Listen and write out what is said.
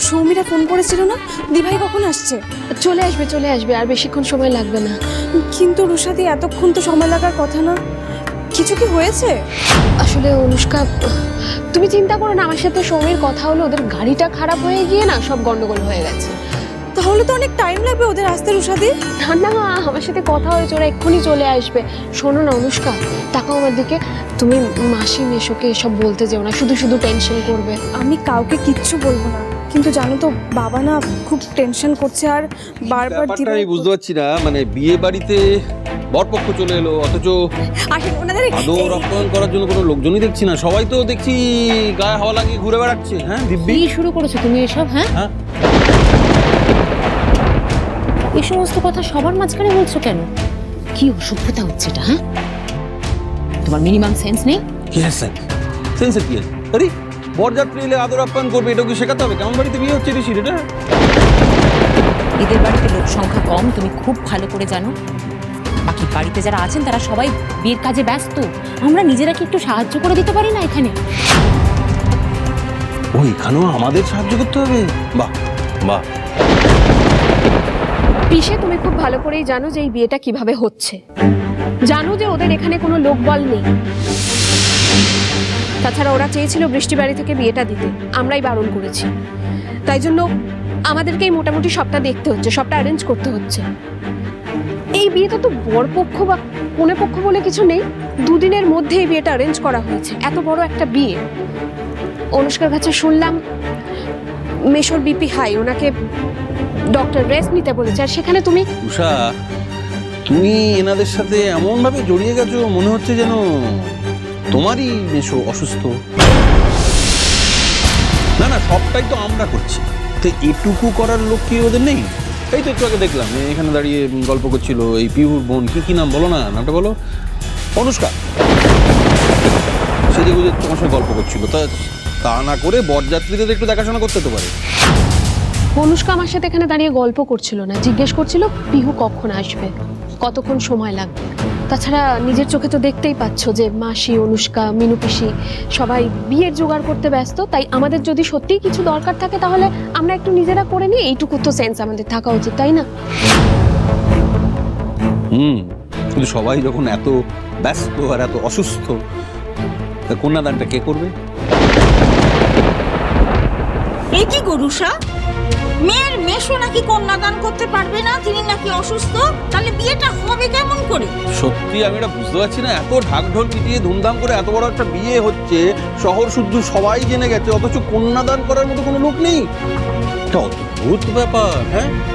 সৌমিরা phone করেছিল না? দিভাই কখন আসছে? চলে আসবে চলে আসবে আর বেশিক্ষণ সময় লাগবে না। কিন্তু রুষাদি এতক্ষণ তো সময় লাগার কথা না। কিছু কি হয়েছে? আসলে অনুষ্কা তুমি চিন্তা করো না আমার সাথে সৌমির কথা হলো ওদের গাড়িটা খারাপ হয়ে গিয়ে না সব গন্ডগোল হয়ে গেছে। তাহলে তো অনেক টাইম লাগবে ওদের আসতে রুষাদি না না আমার সাথে কথা হয়েছে ওরা এক্ষুনি চলে আসবে। শোনো না অনুষ্কা তাকাও আমার দিকে। তুমি মাসি মেশোকে এসব বলতে যেও না শুধু শুধু টেনশন করবে। আমি কাউকে কিচ্ছু বলব না কিন্তু জানো তো বাবা না খুব টেনশন করছে আর বারবার ব্যাপারটা আমি বুঝতে পারছি না মানে বিয়ে বাড়িতে বরপক্ষ চলে এলো অথচ আসেন ওনাদের আদৌ রক্তদান করার জন্য কোনো লোকজনই দেখছি না সবাই তো দেখছি গায়ে হাওয়া লাগিয়ে ঘুরে বেড়াচ্ছে হ্যাঁ দিব্যি? কি শুরু করেছ তুমি এসব হ্যাঁ? হ্যাঁ। এই সমস্ত কথা সবার মাঝখানে বলছো কেন? কি অসভ্যতা হচ্ছে এটা হ্যাঁ? তোমার মিনিমাম সেন্স নেই? কি সেন্স সেন্সের কি আরে বরযাত্রী এলে আদর আপ্যায়ন করবে এটাও কি শেখাতে হবে? কেমন বাড়িতে বিয়ে হচ্ছে ঋষির এটা এদের বাড়িতে লোক সংখ্যা কম তুমি খুব ভালো করে জানো। বাকি বাড়িতে যারা আছেন তারা সবাই বিয়ের কাজে ব্যস্ত। আমরা নিজেরা কি একটু সাহায্য করে দিতে পারি না এখানে? ওইখানেও আমাদের সাহায্য করতে হবে। বাহ বাহ। পিসে তুমি খুব ভালো করেই জানো যে এই বিয়েটা কীভাবে হচ্ছে। জানো যে ওদের এখানে কোনো লোকবল নেই। তাছাড়া ওরা চেয়েছিল বৃষ্টি বাড়ি থেকে বিয়েটা দিতে। আমরাই বারণ করেছি। তাই জন্য আমাদেরকেই মোটামুটি সবটা দেখতে হচ্ছে, সবটা অ্যারেঞ্জ করতে হচ্ছে। এই বিয়েটা তো বর পক্ষ বা কোনে পক্ষ বলে কিছু নেই। দুদিনের মধ্যে এই বিয়েটা অ্যারেঞ্জ করা হয়েছে। এত বড় একটা বিয়ে। অনুষ্কার কাছে শুনলাম, মেশর বিপি হাই, ওনাকে ডক্টর রেস্ট নিতে বলেছে, আর সেখানে তুমি উষা, তুমি এনাদের সাথে এমন ভাবে জড়িয়ে গেছো, মনে হচ্ছে যেন তোমারই মেশো অসুস্থ। না না, সবটাই তো আমরা করছি। তো এটুকু করার লোক কি ওদের নেই? এই তো একটু আগে দেখলাম এখানে দাঁড়িয়ে গল্প করছিল এই পিহুর বোন। কি কি নাম? বলো না, নামটা বলো। অনুষ্কা। সে যে তোমার সঙ্গে গল্প করছিল, তা তা না করে বরযাত্রীদের একটু দেখাশোনা করতে তো পারে। অনুষ্কা আমার সাথে এখানে দাঁড়িয়ে গল্প করছিল না। জিজ্ঞেস করছিল পিহু কখন আসবে? কতক্ষণ সময় লাগবে? তাছাড়া নিজের চোখে তো দেখতেই পাচ্ছ যে মাসি অনুষ্কা মিনু পিসি সবাই বিয়ের জোগাড় করতে ব্যস্ত। তাই আমাদের যদি সত্যিই কিছু দরকার থাকে তাহলে আমরা একটু নিজেরা করে নিই। এইটুকু তো সেন্স আমাদের থাকা উচিত তাই না? হুম কিন্তু সবাই যখন এত ব্যস্ত আর এত অসুস্থ তা কন্যাদানটা কে করবে? এ কি গরুষা মেয়ের মেশো নাকি কন্যাদান করতে পারবে না, তিনি নাকি অসুস্থ, তাহলে বিয়েটা হবে কেমন করে? সত্যি আমি এটা বুঝতে পারছি না, এত ঢাক ঢোল পিটিয়ে ধুমধাম করে এত বড় একটা বিয়ে হচ্ছে, শহর শুদ্ধ সবাই জেনে গেছে, অথচ কন্যাদান করার মতো কোনো লোক নেই। এটা অদ্ভুত ব্যাপার হ্যাঁ?